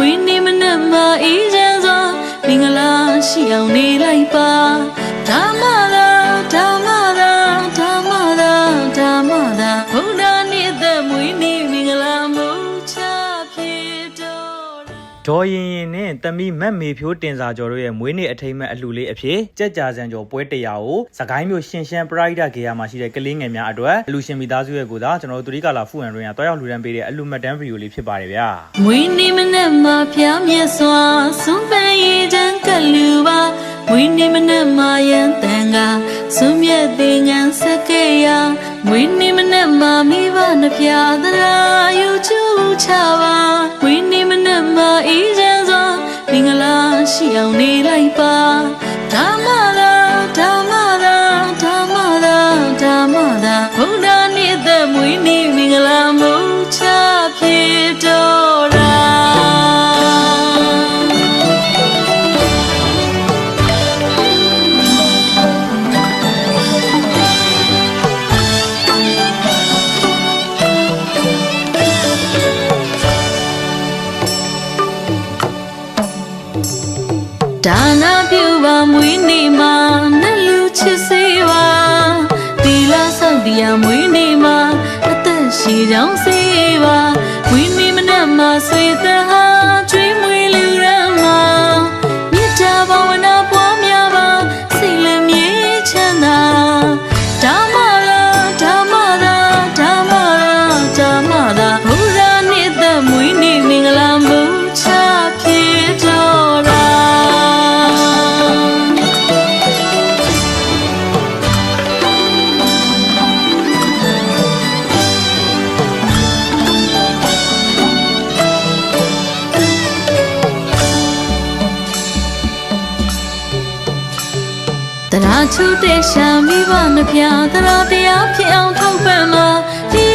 ဝင်းနေမနဲ့မအေးချမ်းစွာမင်္ဂလာရှိအောင်နေလိုက် ဒေါ်ရင်ရင်နဲ့တမီမတ်မေဖြိုးတင်စာကျော်တို့ရဲ့မွေးနေ့အထိမ်းအမှတ်အလှူလေးအဖြစ်ကြက်ကြာစံကျော်ပွဲတရားကိုစကိုင်းမြို့ရှင်ရှမ်းပရိုက်တာဂေယာမှာရှိတဲ့ကလေးငယ်များအတွက်အလှူရှင်မိသားစုရဲ့ကိုယ်သာကျွန်တော်တို့တူရီကာလာဖူဟန်တွင်ကတွားရောက်လှူဒန်းပေးတဲ့အလှူမှတ်တမ်းဗီဒီယိုလေးဖြစ်ပါတယ်ဗျာမွေးနေ့မနဲ့မဖျားမြတ်စွာစွန့်ပန်းရည်ချမ်းကလူပါမွေးနေ့မနဲ့မယံတန်ကစွန့်မြတ်တဲ့ငန်းစကေရမွေးနေ့မနဲ့မမိဘနှဖျားသလားယူချူချပါ ရှိ ဒါနာပြုပါမွေးနေ့မှာနှလူချစ်စေပါသီလဆောက်တရားမွေးနေ့မှာအသက်ရှိကြောင်းစေပါမွေးနေ့မနက်မှာဆွေသဟာကျွေး တရာချုတဲ့ရှာမိဘနှဖျားတရာတရားဖြစ်အောင်ထောက်ပံ့မှာဒီ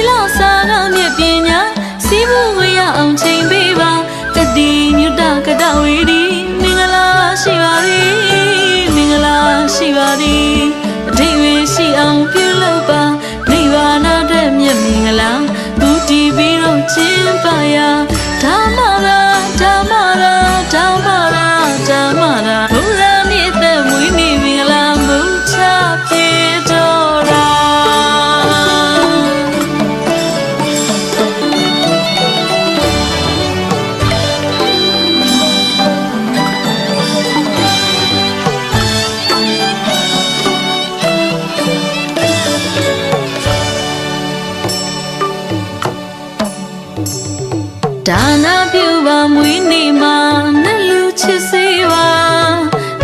ဒါနာပြုပါမွေးနေ့မှာနှလူချစ်စေပါ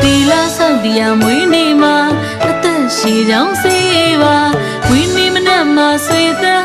သီလဆောက်တရားမွေးနေ့မှာအသက်ရှိကြောင်းစေပါဝင်းမီမနတ်မှာဆွေသက်